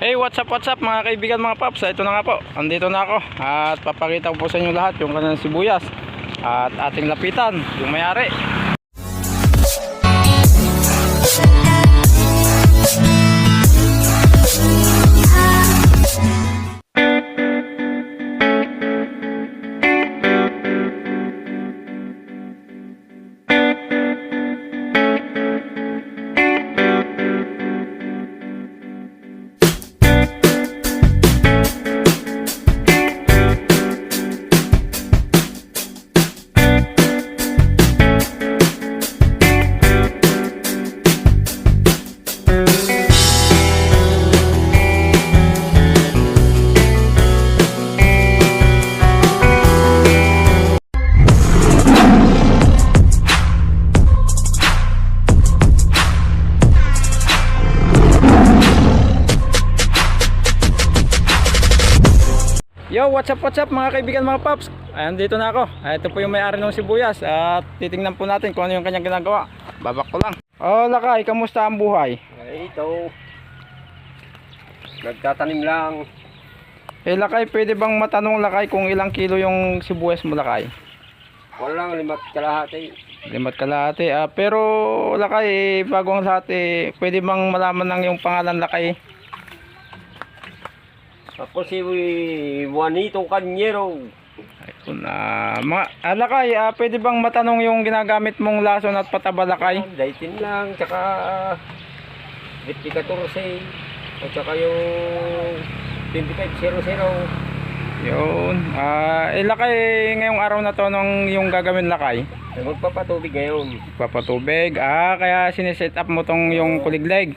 Hey, what's up, what's up mga kaibigan mga paps? Ito na nga po, andito na ako at papakita ko po sa inyo lahat yung kanilang sibuyas at ating lapitan, yung may-ari. Yo, what's up, what's up mga kaibigan mga paps? Ayan, dito na ako. Ah, Ito po yung may-ari ng sibuyas at titingnan po natin kung ano yung kanyang ginagawa. Babak ko lang. Oh, Lakay, kamusta ang buhay? Ay, ito. Nagtatanim lang. Eh, Lakay, pwede bang matanong Lakay kung ilang kilo yung sibuyas mo, Lakay? Walang limat kalahati. Limat kalahati. Ah, pero Lakay, eh, bago ang lahat, eh, pwede bang malaman ng yung pangalan Lakay? Ako si Juanito Cañero. Ayun, ah, mga, ah, Lakay, ah, pwede bang matanong yung ginagamit mong lason at pataba, Lakay? Daitin lang, tsaka 2014. At tsaka yung 2500. Yun. Ah, eh, Lakay, ngayong araw na to, nung yung gagawin Lakay? Ay, magpapatubig ngayon. Papatubig. Ah, kaya sineset up mo tong yung kuligleg.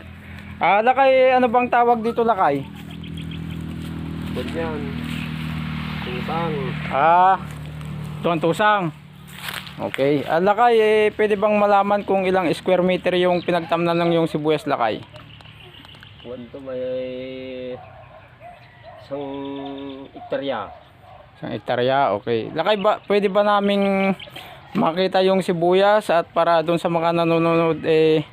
Ah, Lakay, ano bang tawag dito, Lakay? Ganyan. Tusang. Ah, tuwan-tusang. Okay. Ah, Lakay, eh, pwede bang malaman kung ilang square meter yung pinagtamnan ng yung sibuyas, Lakay? Kuwan to may isang iktarya. Isang hektarya, okay. Lakay, ba, pwede ba naming makita yung sibuyas at para doon sa mga nanonood, eh,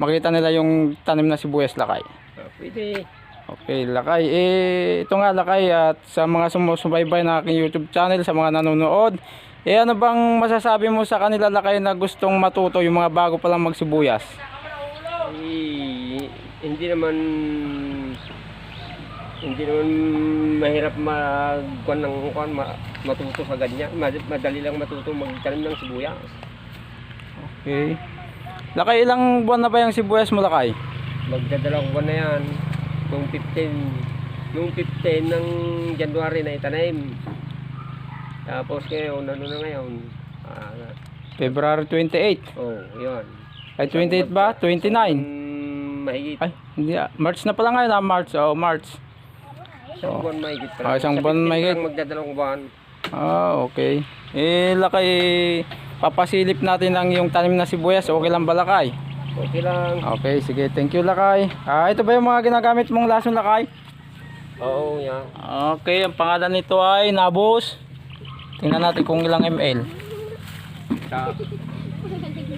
makita nila yung tanim na sibuyas, Lakay? Ah, pwede. Okay, Lakay. Eh, ito nga, Lakay, at sa mga sumusubaybay ng aking YouTube channel, sa mga nanonood, eh, ano bang masasabi mo sa kanila, Lakay, na gustong matuto yung mga bago pa lang magsibuyas? Eh, hindi naman hindi naman mahirap magkuan ng kuan ma, matuto sa ganyan. Mad- Madali lang matuto magtanim ng sibuyas. Okay. Lakay, ilang buwan na ba yung sibuyas mo, Lakay? Magdadalawang buwan na yan. Nung 15 nung 15 ng January na itanim. Tapos ngayon, ano na ngayon? Ah, February 28. oh, yun. Ay, 28 ba? 29. Mm, mahigit. Ay, hindi ah. March na pala ngayon, ah. March. Oh, March. Isang buwan mahigit pa. Ah, isang Sa buwan 15 mahigit. lang Magdadalawang buwan. Ah, okay. Eh, Lakay, papasilip natin ang yung tanim na sibuyas. Okay lang ba, Lakay? Okay lang. Okay, sige. Thank you, Lakay. Ah, ito ba yung mga ginagamit mong lason, Lakay? Oo, yan. Okay, ang pangalan nito ay Nabos. Tingnan natin kung ilang ml. Ta-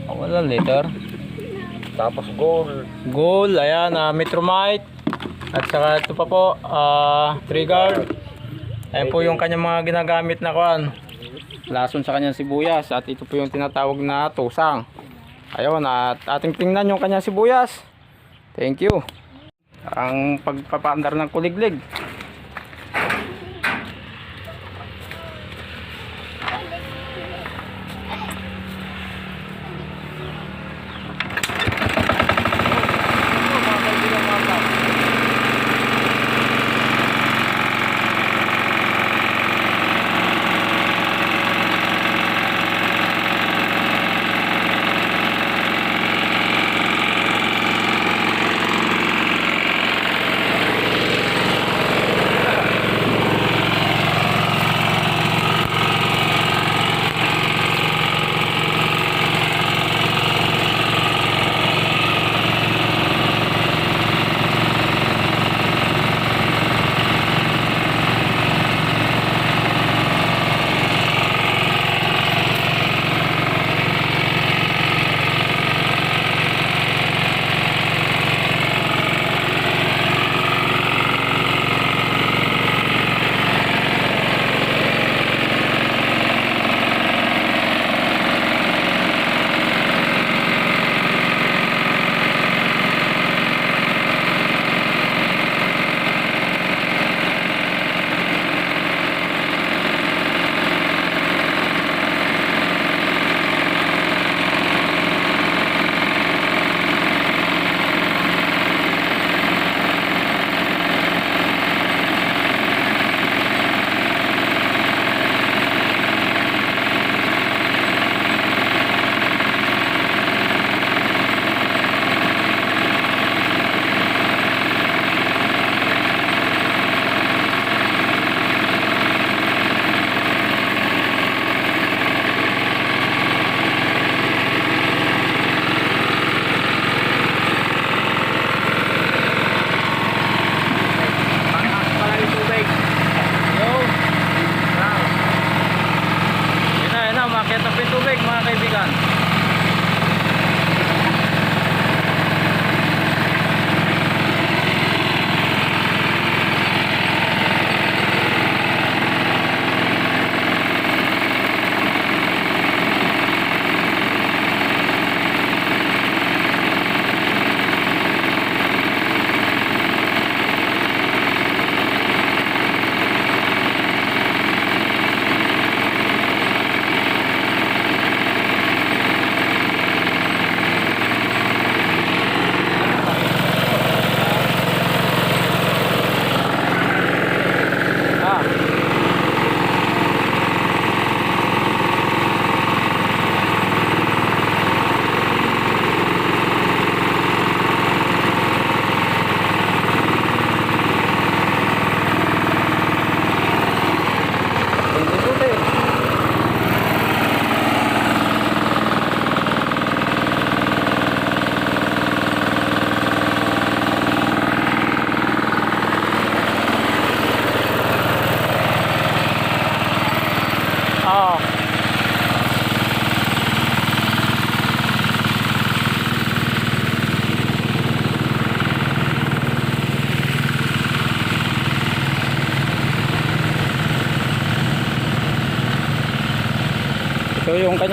Oh, wala liter. tapos gold. Gold, ayan, ah, Metromite. At saka ito pa po, ah, trigger. Ayan po yung kanyang mga ginagamit na kuan. Lason sa kanyang sibuyas. At ito po yung tinatawag na tusang. Ayun, at ating tingnan yung kanyang sibuyas. Thank you. Ang pagpapaandar ng kuliglig.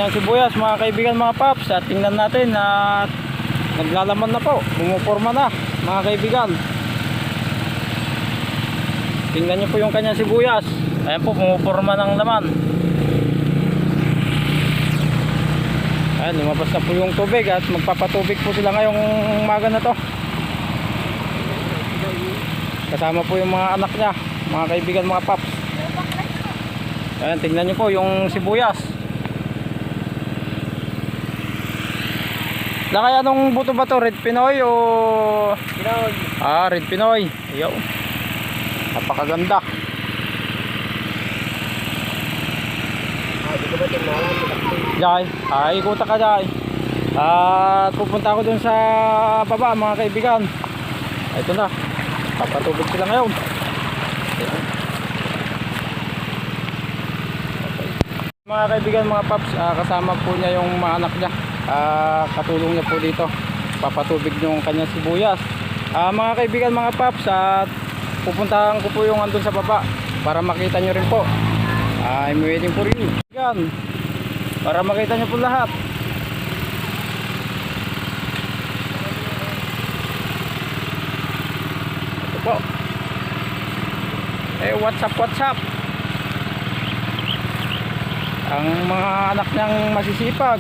Kanyang sibuyas mga kaibigan mga paps at tingnan natin na naglalaman na po. Bumuporma na mga kaibigan. Tingnan nyo po yung kanyang sibuyas. Ayan po bumuporma ng laman. Ayan lumabas na po yung tubig at magpapatubig po sila ngayong umaga na to. Kasama po yung mga anak niya, mga kaibigan mga paps. Ayan, tingnan nyo po yung sibuyas. Lakay anong buto ba to? Red Pinoy o... Ginaon. Ah, Red Pinoy. Ayaw. Napakaganda. Ah? Jai, ah, ikuta ka Jai. At pupunta ako dun sa baba mga kaibigan. Ito na. Papatubig sila ngayon. Mga kaibigan, mga paps, ah, kasama po niya yung mga anak niya. Ah, katulong niya po dito. Papatubig yung kanyang sibuyas. Ah, mga kaibigan, mga paps, at pupuntahan ko po yung andun sa baba para makita nyo rin po. Ah, I'm waiting for you. Yan. Para makita nyo po lahat. Ito po. Eh, what's up, what's up? Ang mga anak niyang masisipag.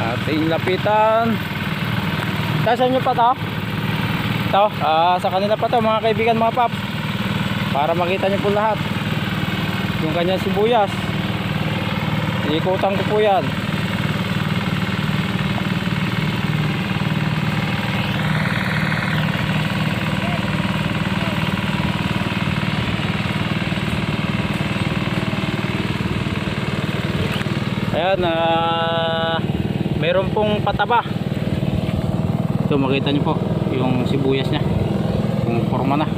Ating lapitan. Saan nyo pa to? Ito, ah, sa kanila pa to mga kaibigan, mga paps. Para makita nyo po lahat yung kanyang sibuyas iikutan ko po yan ayan ah meron pong pataba. Ito makita nyo po yung sibuyas nya yung forma na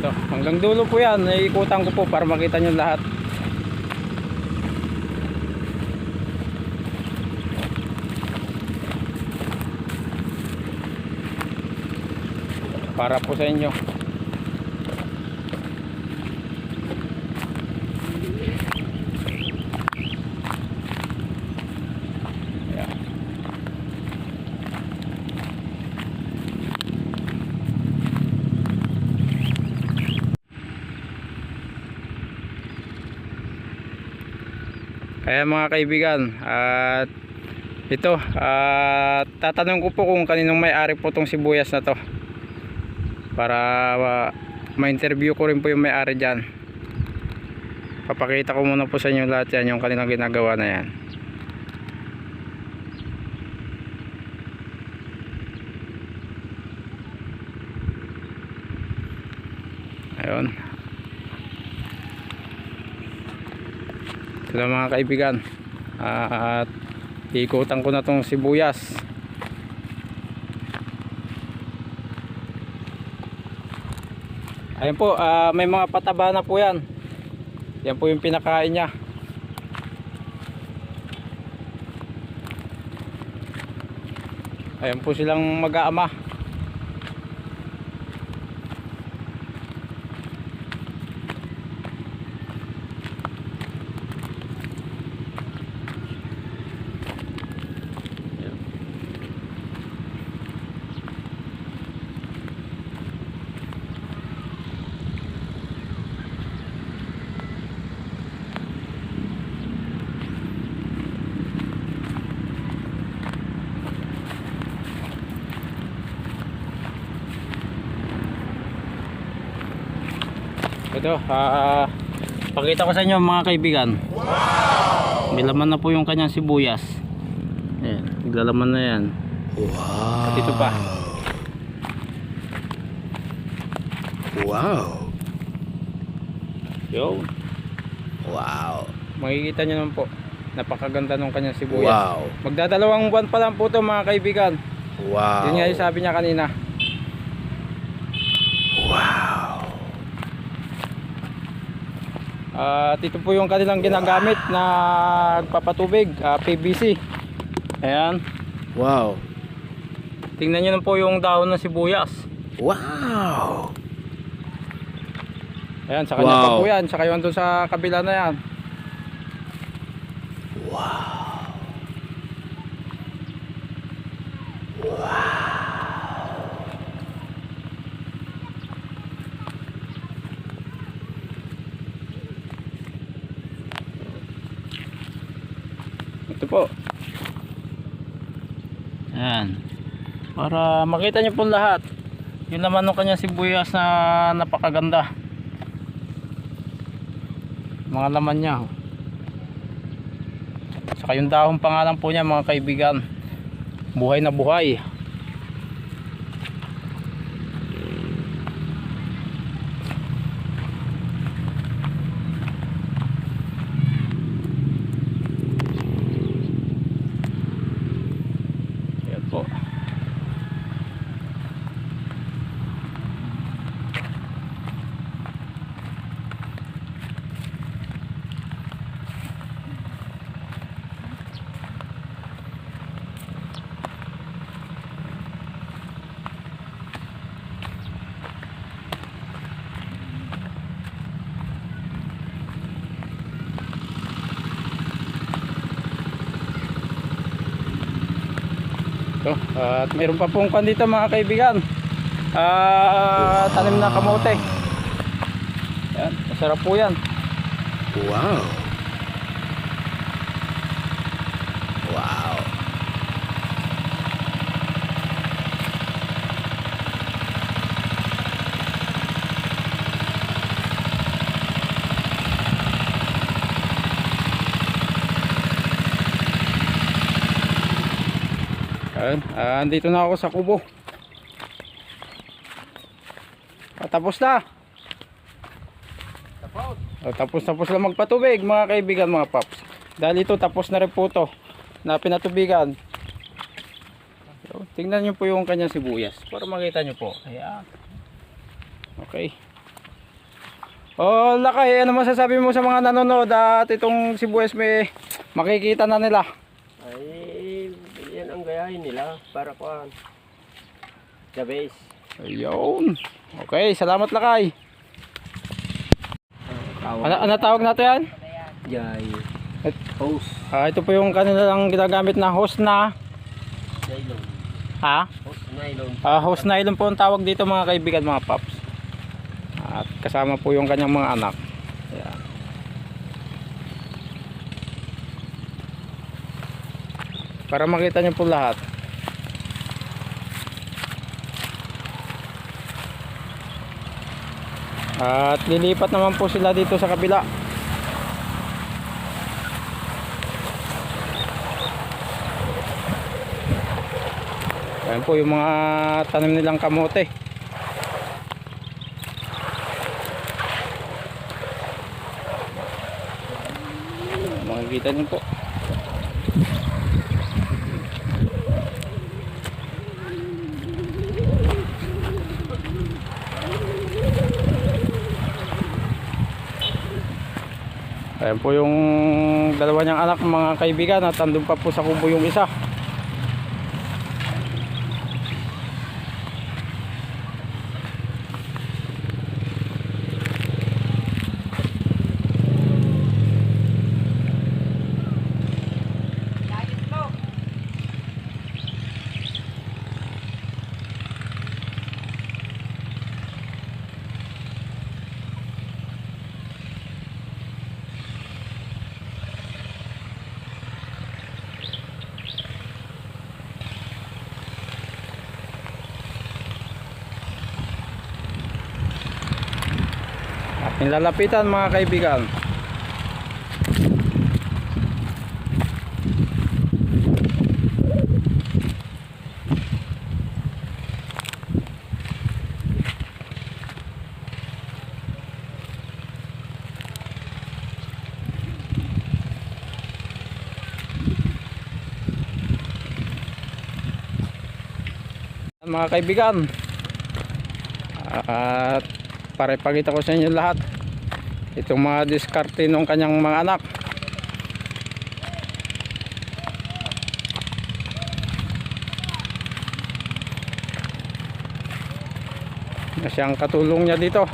dito hanggang dulo po yan iikutan ko po para makita nyo lahat. Para po sa inyo Ayan. Kaya mga kaibigan, at ito, at tatanong ko po kung kaninong may-ari po tong sibuyas na to. Para uh, ma-interview ko rin po yung may-ari dyan. Papakita ko muna po sa inyo lahat yan, yung kanilang ginagawa na yan. Ayun. Na mga kaibigan. At ikutan ko na tong sibuyas. Ayun po, ah, may mga pataba na po yan. Yan po yung pinakain niya. Ayan po silang mag-aama. Ito, ah, pakita ko sa inyo mga kaibigan. Wow! May laman na po yung kanyang sibuyas. Ayan, naglalaman na yan. Wow! At ito pa. Wow. Yo, Wow. makikita nyo naman po. Napakaganda nung kanyang sibuyas. Wow. Magdadalawang buwan pa lang po to mga kaibigan. Wow. Yun nga yung sabi niya kanina. Wow. At ito po yung kanilang ginagamit na papatubig, ah, PVC. Ayan. Wow. Tingnan nyo na po yung dahon ng sibuyas. Wow. Ayan, sa kanya pa Wow. po yan. Saka yung doon sa kabila na yan. Ito po. Ayan. Para makita nyo po lahat. Yun naman ng kanya sibuyas na napakaganda. Mga laman niya. oh. Saka yung dahon pa nga lang po niya mga kaibigan. Buhay na buhay. Ito, at mayroon pa pong kwan dito mga kaibigan. Ah, tanim na kamote. Yan, masarap po yan. Wow. Ayun, ah, andito na ako sa kubo. Ah, tapos na. Tapos. Oh, tapos tapos lang magpatubig mga kaibigan mga paps. Dahil ito tapos na rin po to na pinatubigan. So, tingnan nyo po yung kanyang sibuyas para makita nyo po. Ayan. Okay. Oh, lakay, ano masasabi mo sa mga nanonood at itong sibuyas may makikita na nila? Gayahin nila para kuan. The base. Ayun. Okay, salamat lakay. Tawag. Ano, ano tawag nato yan? Jay. Et- Hose. Ah, ito po yung kanilang ginagamit na hose na Nylon. ha? Hose nylon. Ah, hose nylon po ang tawag dito mga kaibigan mga paps. At kasama po yung kanyang mga anak. Ayan. Para makita niyo po lahat. At lilipat naman po sila dito sa kabila. Ayan po yung mga tanim nilang kamote. Makikita niyo po. Ayan po yung dalawa niyang anak mga kaibigan at andun pa po sa kubo yung isa. Nilalapitan mga kaibigan. mga kaibigan at para ipakita ko sa inyo lahat itong mga diskarte ng kanyang mga anak. Na siyang katulong niya dito.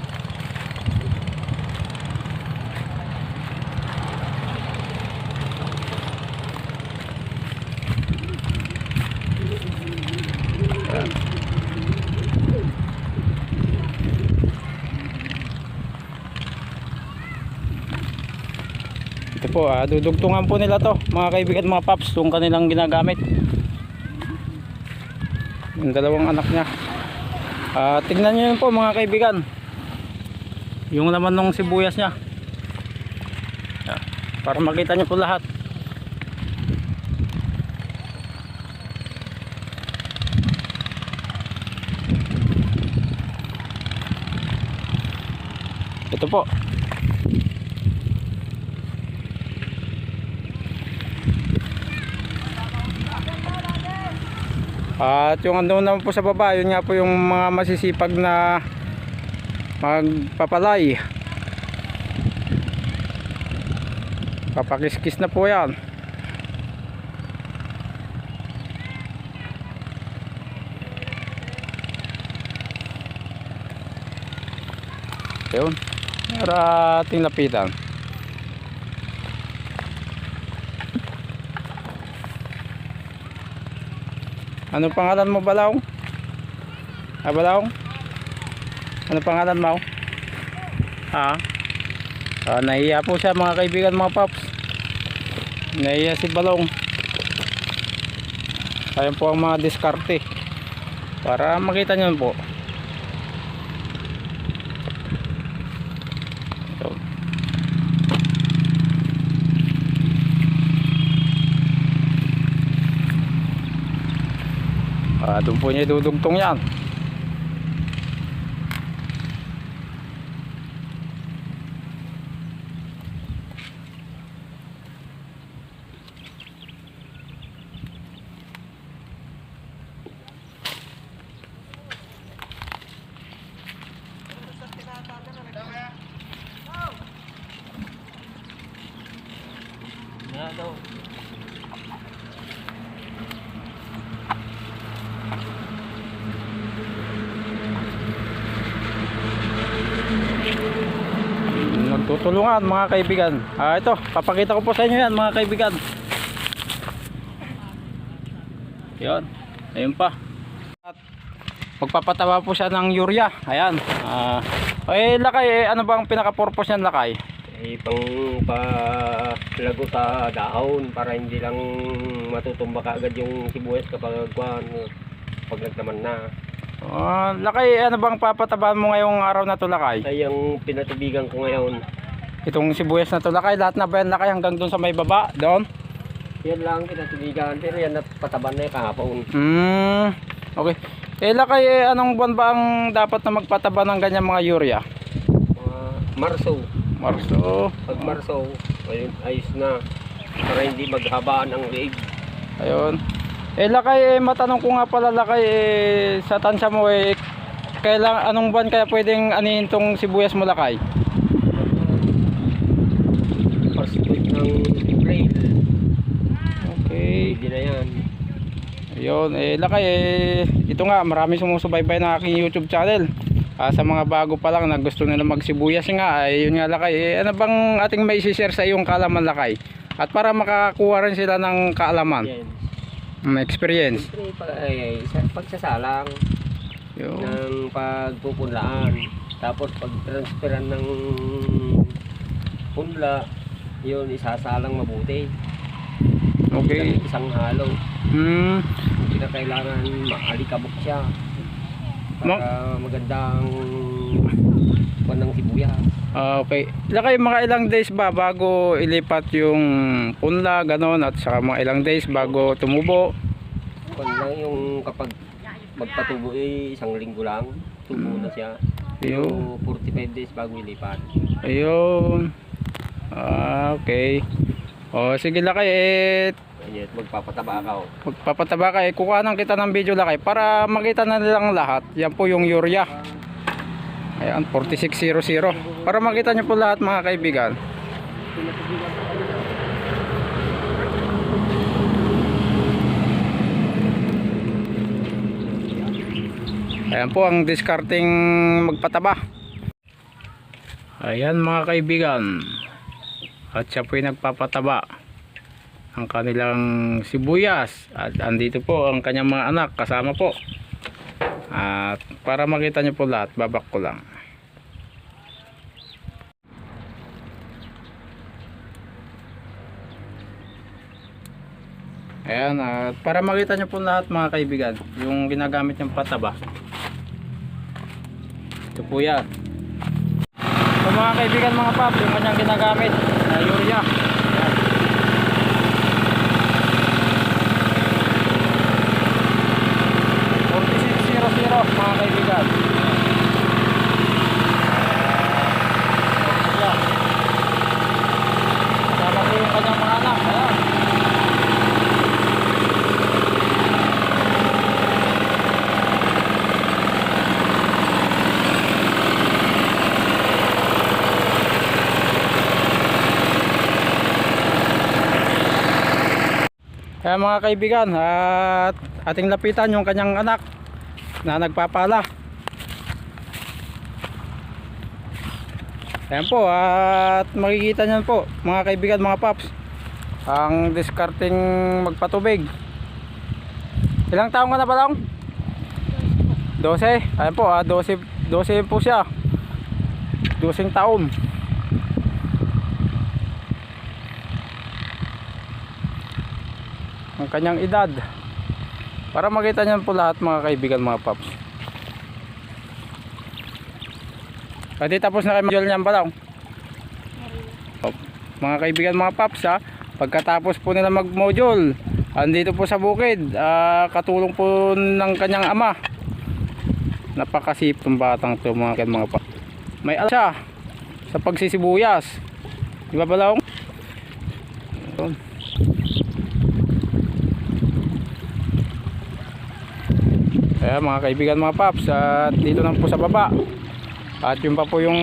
Po, ah, dudugtungan po nila to, mga kaibigan, mga paps, itong kanilang ginagamit. Yung dalawang anak niya. Ah, tingnan niyo yun po mga kaibigan. Yung laman ng sibuyas niya. Ah, Para makita niyo po lahat. Ito po. At yung ano naman po sa baba, yun nga po yung mga masisipag na magpapalay. Papakiskis na po yan. Yun. Para ating lapitan. Ano pangalan mo Balaw? Ah, Balaw? Ano pangalan mo? Ha? Ah, nahiya po siya mga kaibigan mga paps. Nahiya si Balong. Ayan po ang mga diskarte. Para makita nyo po. So, Ah, doon po niya dudugtong yan. Nagtutulungan mga kaibigan. Ah, ito, papakita ko po sa inyo yan mga kaibigan. Yan. Ayun pa. At magpapatawa po siya ng urea. Ayan. Ah, eh lakay, eh, ano bang pinaka-purpose niyan lakay? Eh, pang palago sa dahon para hindi lang matutumba kaagad yung sibuyas kapag kuwan, pag nagtaman na. Ah, lakay, ano bang papatabahan mo ngayong araw na to lakay? Ay yung pinatubigan ko ngayon. Itong sibuyas na to lakay, lahat na ba yan lakay hanggang doon sa may baba? Doon? Yan lang pinatubigan pero yan napataban na yung kahapon. Hmm, okay. Eh lakay, eh, anong buwan ba ang dapat na magpataba ng ganyan mga urea? Mga Marso. Marso. Pag Marso, ayun, ayos na. Para hindi maghabaan ang leeg. Ayun. Eh lakay, eh, matanong ko nga pala lakay, eh, sa tansya mo eh, kailang, anong buwan kaya pwedeng anihin tong sibuyas mo lakay? Ng April. Okay. Hindi na yan. Ayun, eh lakay, eh, ito nga, marami sumusubaybay ng aking YouTube channel. Ah, sa mga bago pa lang na gusto nila magsibuyas nga, ay yun nga lakay, eh, ano bang ating may share sa iyong kaalaman lakay? At para makakuha rin sila ng kaalaman, mm, experience. Siyempre, pag, ay, sa, pagsasalang Yun. ng pagpupunlaan. Tapos pag transferan ng punla, yun isasalang mabuti. Okay. Isang, isang halo. Hmm. Hindi na kailangan maalikabok siya. Para magandang pan ng sibuyas. Ah, okay. Lakay mga ilang days ba bago ilipat yung punla, ganon, at saka mga ilang days bago tumubo? Kung lang yung kapag magpatubo eh, isang linggo lang, tubo na siya. Ayun. Pero 45 days bago ilipat. Ayun. Ah, okay. O, sige lakay, eh, Ayun, magpapataba ka. oh. Magpapataba ka eh. Kukuhanan kita ng video lakay para makita na nilang lahat. Yan po yung urea. Ayan, 4600. Para makita nyo po lahat mga kaibigan. Ayan po ang discarding magpataba. Ayan mga kaibigan. At siya po yung nagpapataba. Ang kanilang sibuyas. At andito po ang kanyang mga anak. Kasama po. At para makita nyo po lahat babak ko lang. Ayan at para makita nyo po lahat mga kaibigan yung ginagamit niyang pataba. Ito po yan mga kaibigan mga pap yung kanyang ginagamit. Na urea Ayan. zero zero mga kaibigan Ayan. Kasama po yung kanyang mga anak Ayan. Kaya mga kaibigan at ating lapitan yung kanyang anak na nagpapala. Ayan po at makikita niyan po mga kaibigan mga paps ang discarding magpatubig. Ilang taong ka na ba lang? 12. Ayan po ah, 12, 12 po siya. 12 taon. Ang kanyang edad. Para makita niyan po lahat mga kaibigan mga paps. Pwede tapos na kayo module niyan pa Mga kaibigan mga paps ha. Pagkatapos po nila mag module. Andito po sa bukid. ah, katulong po ng kanyang ama. Napakasip ng batang to mga kaibigan mga paps. May alam siya sa pagsisibuyas. Di ba balong? Yun. Kaya mga kaibigan mga paps at dito lang po sa baba. At yun pa po yung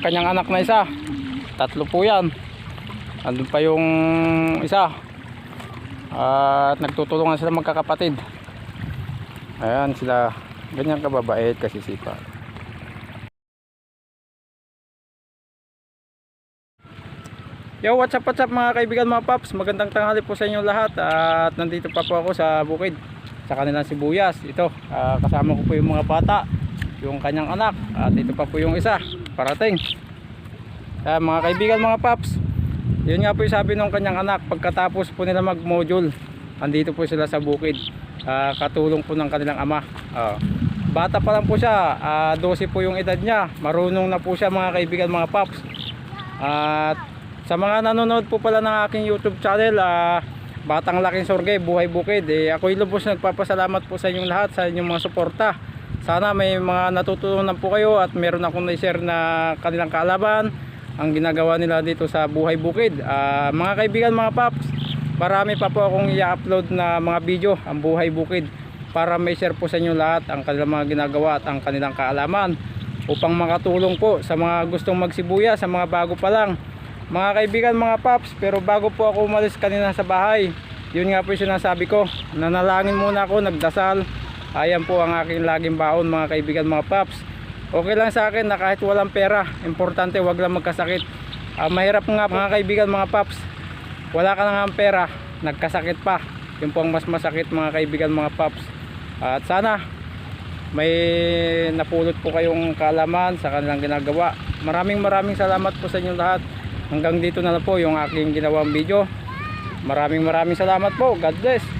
kanyang anak na isa. Tatlo po yan. Andun pa yung isa. At nagtutulungan sila magkakapatid. Ayan sila. Ganyan kababait kasi sipa Yo, what's up, what's up mga kaibigan mga paps? Magandang tanghali po sa inyo lahat. At nandito pa po ako sa bukid Sa kanilang sibuyas Ito, ah, kasama ko po yung mga bata Yung kanyang anak At ito pa po yung isa, parating. Ah, Mga kaibigan mga paps Yun nga po yung sabi ng kanyang anak. Pagkatapos po nila mag module Andito po sila sa bukid. Ah, Katulong po ng kanilang ama. Ah, Bata pa lang po siya. Ah, 12 po yung edad niya. Marunong na po siya mga kaibigan mga paps. At sa mga nanonood po pala ng aking YouTube channel, ah, Batang Laking Sorge, Buhay Bukid, eh, ako'y lubos nagpapasalamat po sa inyong lahat sa inyong mga suporta. Sana may mga natutunan po kayo at meron akong na-share na kanilang kaalaban ang ginagawa nila dito sa Buhay Bukid. Ah, mga kaibigan, mga paps, marami pa po akong i-upload na mga video ang Buhay Bukid para may share po sa inyo lahat ang kanilang mga ginagawa at ang kanilang kaalaman upang makatulong po sa mga gustong magsibuya, sa mga bago pa lang mga kaibigan, mga paps, pero bago po ako umalis kanina sa bahay, yun nga po yung sinasabi ko, nanalangin muna ako, nagdasal. Ayan po ang aking laging baon mga kaibigan, mga paps. Okay lang sa akin na kahit walang pera, importante wag lang magkasakit. Ah, mahirap nga mga kaibigan, mga paps. Wala ka nga pera, nagkasakit pa. Yun po ang mas masakit mga kaibigan, mga paps. at sana may napulot po kayong kalaman sa kanilang ginagawa. Maraming maraming salamat po sa inyong lahat. Hanggang dito na po yung aking ginawang video. Maraming maraming salamat po. God bless.